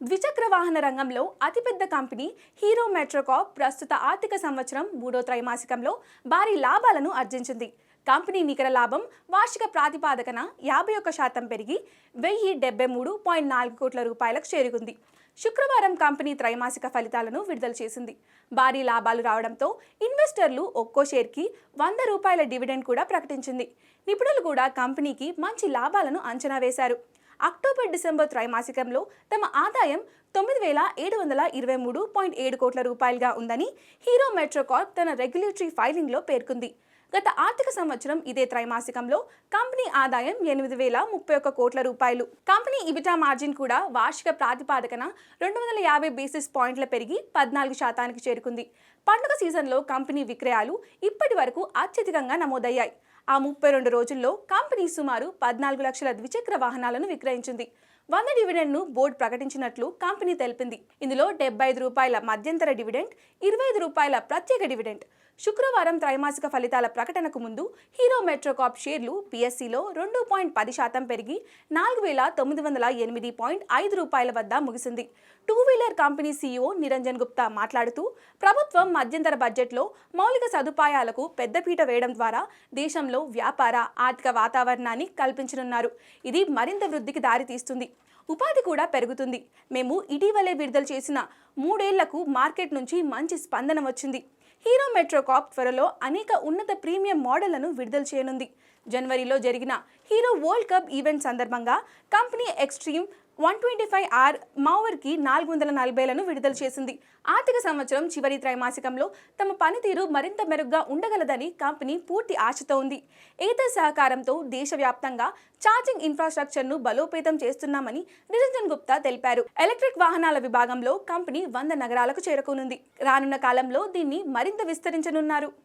ద్విచక్ర వాహన రంగంలో అతిపెద్ద కంపెనీ హీరో మెట్రోకాప్ ప్రస్తుత ఆర్థిక సంవత్సరం మూడో త్రైమాసికంలో భారీ లాభాలను ఆర్జించింది. కంపెనీ నికర లాభం వార్షిక ప్రాతిపాదకన యాభై ఒక్క శాతం పెరిగి వెయ్యి డెబ్బై మూడు పాయింట్ నాలుగు కోట్ల రూపాయలకు చేరుకుంది. శుక్రవారం కంపెనీ త్రైమాసిక ఫలితాలను విడుదల చేసింది. భారీ లాభాలు రావడంతో ఇన్వెస్టర్లు ఒక్కో షేర్కి వంద రూపాయల డివిడెండ్ కూడా ప్రకటించింది. నిపుణులు కూడా కంపెనీకి మంచి లాభాలను అంచనా వేశారు. అక్టోబర్ డిసెంబర్ త్రైమాసికంలో తమ ఆదాయం తొమ్మిది వేల ఏడు వందల ఇరవై మూడు పాయింట్ ఏడు కోట్ల రూపాయలుగా ఉందని హీరో మెట్రోకార్ప్ తన రెగ్యులేటరీ ఫైలింగ్లో పేర్కొంది. గత ఆర్థిక సంవత్సరం ఇదే త్రైమాసికంలో కంపెనీ ఆదాయం ఎనిమిది వేల ముప్పై ఒక్క కోట్ల రూపాయలు. కంపెనీ ఇబిటా మార్జిన్ కూడా వార్షిక ప్రాతిపాదికన రెండు వందల యాభై బేసిస్ పాయింట్ల పెరిగి పద్నాలుగు శాతానికి చేరుకుంది. పండుగ సీజన్లో కంపెనీ విక్రయాలు ఇప్పటి వరకు అత్యధికంగా నమోదయ్యాయి. ఆ ముప్పై రెండు రోజుల్లో కంపెనీ సుమారు పద్నాలుగు లక్షల ద్విచక్ర వాహనాలను విక్రయించింది. వంద డివిడెండ్ను బోర్డు ప్రకటించినట్లు కంపెనీ తెలిపింది. ఇందులో డెబ్బై ఐదు రూపాయల మధ్యంతర డివిడెండ్ ఇరవై ఐదు రూపాయల ప్రత్యేక డివిడెండ్ శుక్రవారం త్రైమాసిక ఫలితాల ప్రకటనకు ముందు హీరో మెట్రోకాప్ షేర్లు పిఎస్సిలో రెండు పాయింట్ పది శాతం పెరిగి నాలుగు వేల తొమ్మిది వందల ఎనిమిది పాయింట్ ఐదు రూపాయల వద్ద ముగిసింది. Two wheeler company CEO Niranjan Gupta మాట్లాడుతూ ప్రభుత్వం మధ్యంతర బడ్జెట్లో మౌలిక సదుపాయాలకు పెద్దపీట వేయడం ద్వారా దేశంలో వ్యాపార ఆర్థిక వాతావరణాన్ని కల్పించనున్నారు. ఇది మరింత వృద్ధికి దారితీస్తుంది. ఉపాధి కూడా పెరుగుతుంది. మేము ఇటీవలే విడుదల చేసిన మూడేళ్ళకు మార్కెట్ నుంచి మంచి స్పందన వచ్చింది. హీరో మెట్రోకాప్ త్వరలో అనేక ఉన్నత ప్రీమియం మోడళ్ళను విడుదల చేయనుంది. జనవరిలో జరిగిన హీరో వరల్డ్ కప్ ఈవెంట్ సందర్భంగా company Xtreme one twenty five R మావర్కి నాలుగు వందల నలభైలను విడుదల చేసింది. ఆర్థిక సంవత్సరం చివరి త్రైమాసికంలో తమ పనితీరు మరింత మెరుగ్గా ఉండగలదని కంపెనీ పూర్తి ఆశతో ఉంది. ఏత సహకారంతో దేశవ్యాప్తంగా ఛార్జింగ్ ఇన్ఫ్రాస్ట్రక్చర్ను బలోపేతం చేస్తున్నామని నిరంజన్ గుప్తా తెలిపారు. ఎలక్ట్రిక్ వాహనాల విభాగంలో కంపెనీ వంద నగరాలకు చేరుకోనుంది. రానున్న కాలంలో దీన్ని మరింత విస్తరించనున్నారు.